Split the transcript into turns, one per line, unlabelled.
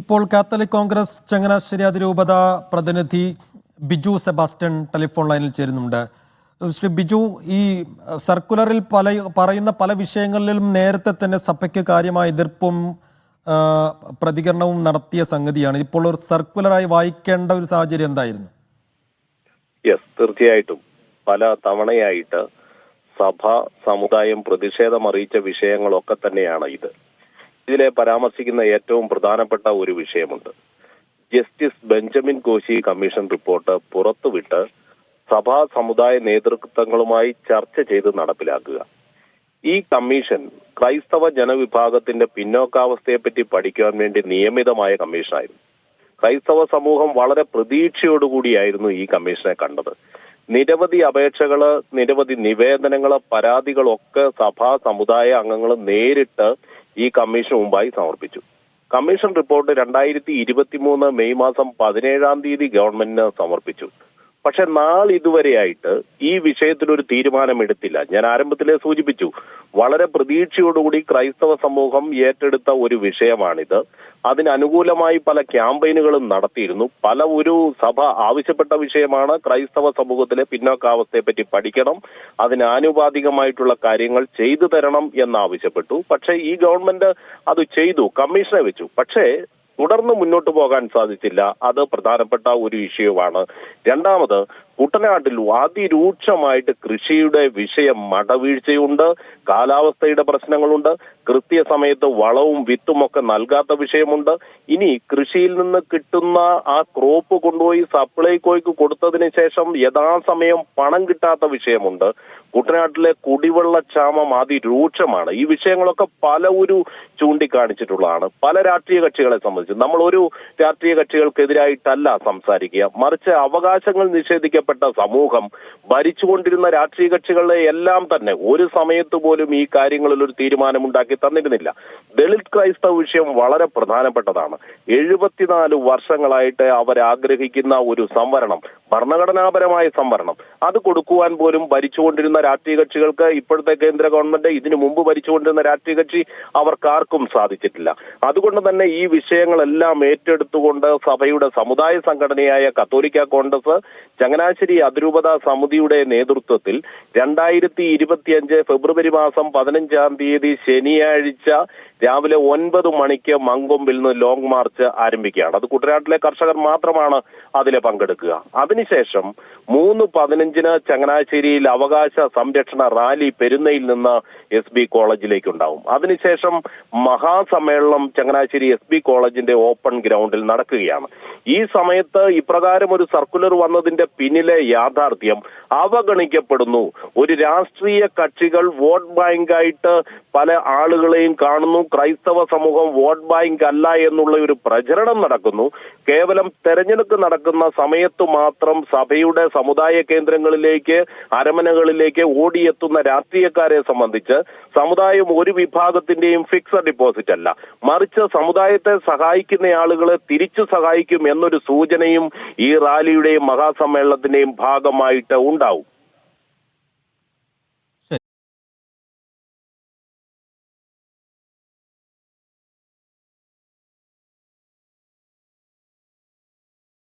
ഇപ്പോൾ കാത്തലിക് കോൺഗ്രസ് ചങ്ങനാശ്ശേരി അതിരൂപത പ്രതിനിധി ബിജു സെബാസ്റ്റ്യൻ ടെലിഫോൺ ലൈനിൽ ചേരുന്നുണ്ട്. ശ്രീ ബിജു ഈ സർക്കുലറിൽ പല പറയുന്ന പല വിഷയങ്ങളിലും നേരത്തെ തന്നെ സഭയ്ക്ക് കാര്യമായ എതിർപ്പും പ്രതികരണവും നടത്തിയ സംഗതിയാണ്. ഇപ്പോൾ ഒരു സർക്കുലറായി വായിക്കേണ്ട ഒരു സാഹചര്യം എന്തായിരുന്നു?
യെസ് തീർച്ചയായിട്ടും. പല തവണയായിട്ട് സഭ സമുദായം പ്രതിഷേധം അറിയിച്ച വിഷയങ്ങളൊക്കെ തന്നെയാണ് ഇത്. ഇതിലെ പരാമർശിക്കുന്ന ഏറ്റവും പ്രധാനപ്പെട്ട ഒരു വിഷയമുണ്ട്. Justice Benjamin Koshy commission report പുറത്തുവിട്ട് സഭാ സമുദായ നേതൃത്വങ്ങളുമായി ചർച്ച ചെയ്ത് നടപ്പിലാക്കുക. ഈ കമ്മീഷൻ ക്രൈസ്തവ ജനവിഭാഗത്തിന്റെ പിന്നോക്കാവസ്ഥയെപ്പറ്റി പഠിക്കാൻ വേണ്ടി നിയമിതമായ കമ്മീഷനായിരുന്നു. ക്രൈസ്തവ സമൂഹം വളരെ പ്രതീക്ഷയോടുകൂടിയായിരുന്നു ഈ കമ്മീഷനെ കണ്ടത്. നിരവധി അപേക്ഷകൾ നിരവധി നിവേദനങ്ങൾ പരാതികളൊക്കെ സഭാ സമുദായ അംഗങ്ങൾ നേരിട്ട് ഈ കമ്മീഷന് മുമ്പായി സമർപ്പിച്ചു. കമ്മീഷൻ റിപ്പോർട്ട് രണ്ടായിരത്തി ഇരുപത്തിമൂന്ന് മെയ് മാസം പതിനേഴാം തീയതി ഗവൺമെന്റിന് സമർപ്പിച്ചു. പക്ഷെ നാളിതുവരെയായിട്ട് ഈ വിഷയത്തിൽ ഒരു തീരുമാനമെടുത്തില്ല. ഞാൻ ആരംഭത്തിലെ സൂചിപ്പിച്ചു. വളരെ പ്രതീക്ഷയോടുകൂടി ക്രൈസ്തവ സമൂഹം ഏറ്റെടുത്ത ഒരു വിഷയമാണിത്. അതിനനുകൂലമായി പല ക്യാമ്പയിനുകളും നടത്തിയിരുന്നു. പല ഒരു സഭ ആവശ്യപ്പെട്ട വിഷയമാണ് ക്രൈസ്തവ സമൂഹത്തിലെ പിന്നോക്കാവസ്ഥയെ പറ്റി പഠിക്കണം അതിന് ആനുപാതികമായിട്ടുള്ള കാര്യങ്ങൾ ചെയ്തു തരണം എന്നാവശ്യപ്പെട്ടു. പക്ഷേ ഈ ഗവൺമെന്റ് അത് ചെയ്തു കമ്മീഷനെ വെച്ചു. പക്ഷേ തുടർന്ന് മുന്നോട്ട് പോകാൻ സാധിച്ചില്ല. അത് പ്രധാനപ്പെട്ട ഒരു ഇഷ്യൂവാണ്. രണ്ടാമത് കുട്ടനാട്ടിൽ അതിരൂക്ഷമായിട്ട് കൃഷിയുടെ വിഷയം മടവീഴ്ചയുണ്ട് കാലാവസ്ഥയുടെ പ്രശ്നങ്ങളുണ്ട് കൃത്യസമയത്ത് വളവും വിത്തും ഒക്കെ നൽകാത്ത വിഷയമുണ്ട്. ഇനി കൃഷിയിൽ നിന്ന് കിട്ടുന്ന ആ ക്രോപ്പ് കൊണ്ടുപോയി സപ്ലൈകോയ്ക്ക് കൊടുത്തതിന് ശേഷം യഥാസമയം പണം കിട്ടാത്ത വിഷയമുണ്ട്. കുട്ടനാട്ടിലെ കുടിവെള്ള ക്ഷാമം അതിരൂക്ഷമാണ്. ഈ വിഷയങ്ങളൊക്കെ പല ഒരു ചൂണ്ടിക്കാണിച്ചിട്ടുള്ളതാണ്. പല രാഷ്ട്രീയ കക്ഷികളെ സംബന്ധിച്ച്. നമ്മൾ ഒരു രാഷ്ട്രീയ കക്ഷികൾക്കെതിരായിട്ടല്ല സംസാരിക്കുക. മറിച്ച് അവകാശങ്ങൾ നിഷേധിക്കപ്പെട്ട സമൂഹം ഭരിച്ചുകൊണ്ടിരുന്ന രാഷ്ട്രീയ കക്ഷികളെ എല്ലാം തന്നെ ഒരു സമയത്ത് പോലും ഈ കാര്യങ്ങളിൽ ഒരു തീരുമാനമുണ്ടാക്കി തന്നിരുന്നില്ല. ദളിത് ക്രൈസ്തവ വിഷയം വളരെ പ്രധാനപ്പെട്ടതാണ്. എഴുപത്തിനാല് വർഷങ്ങളായിട്ട് അവർ ആഗ്രഹിക്കുന്ന ഒരു സംവരണം ഭരണഘടനാപരമായ സംവരണം അത് കൊടുക്കുവാൻ പോലും ഭരിച്ചുകൊണ്ടിരുന്ന രാഷ്ട്രീയ കക്ഷികൾക്ക് ഇപ്പോഴത്തെ കേന്ദ്ര ഗവൺമെന്റ് ഇതിനു മുമ്പ് ഭരിച്ചുകൊണ്ടിരുന്ന രാഷ്ട്രീയ കക്ഷി അവർക്കാർക്കും സാധിച്ചിട്ടില്ല. അതുകൊണ്ട് തന്നെ ഈ വിഷയങ്ങളെല്ലാം ഏറ്റെടുത്തുകൊണ്ട് സഭയുടെ സമുദായ സംഘടനയായ കത്തോലിക്ക കോൺഗ്രസ് ചങ്ങനാശ്ശേരി അതിരൂപത സമിതിയുടെ നേതൃത്വത്തിൽ രണ്ടായിരത്തി ഇരുപത്തിയഞ്ച് ഫെബ്രുവരി മാസം പതിനഞ്ചാം തീയതി ശനിയാഴ്ച രാവിലെ ഒൻപത് മണിക്ക് മങ്കൊമ്പിൽ നിന്ന് ലോങ് മാർച്ച് ആരംഭിക്കുകയാണ്. അത് കുട്ടനാട്ടിലെ കർഷകർ മാത്രമാണ് അതിൽ പങ്കെടുക്കുക. അതിനുശേഷം മൂന്ന് പതിനഞ്ചിന് ചങ്ങനാശ്ശേരിയിൽ അവകാശ സംരക്ഷണ റാലി പെരുന്നയിൽ നിന്ന് എസ് ബി കോളേജിലേക്ക് ഉണ്ടാവും അതിനുശേഷം മഹാസമ്മേളനം ചങ്ങനാശ്ശേരി എസ് ബി കോളേജിന്റെ ഓപ്പൺ ഗ്രൗണ്ടിൽ നടക്കുകയാണ്. ഈ സമയത്ത് ഇപ്രകാരം ഒരു സർക്കുലർ വന്നതിന്റെ പിന്നിലെ യാഥാർത്ഥ്യം അവഗണിക്കപ്പെടുന്നു. ഒരു രാഷ്ട്രീയ കക്ഷികൾ വോട്ട് ബാങ്കായിട്ട് പല ആളുകളെയും കാണുന്നു. ക്രൈസ്തവ സമൂഹം വോട്ട് ബാങ്ക് അല്ല എന്നുള്ള ഒരു പ്രചരണം നടക്കുന്നു. കേവലം തെരഞ്ഞെടുപ്പ് നടക്കുന്ന സമയത്ത് മാത്രം സഭയുടെ സമുദായ കേന്ദ്രങ്ങളിലേക്ക് അരമനകളിലേക്ക് ഓടിയെത്തുന്ന രാഷ്ട്രീയക്കാരെ സംബന്ധിച്ച് സമുദായം ഒരു വിഭാഗത്തിന്റെയും ഫിക്സഡ് ഡിപ്പോസിറ്റ് അല്ല. മറിച്ച് സമുദായത്തെ സഹായിക്കുന്ന ആളുകളെ തിരിച്ചു സഹായിക്കും എന്നൊരു സൂചനയും ഈ റാലിയുടെയും ഭാഗമായിട്ട് ഉണ്ടാവും.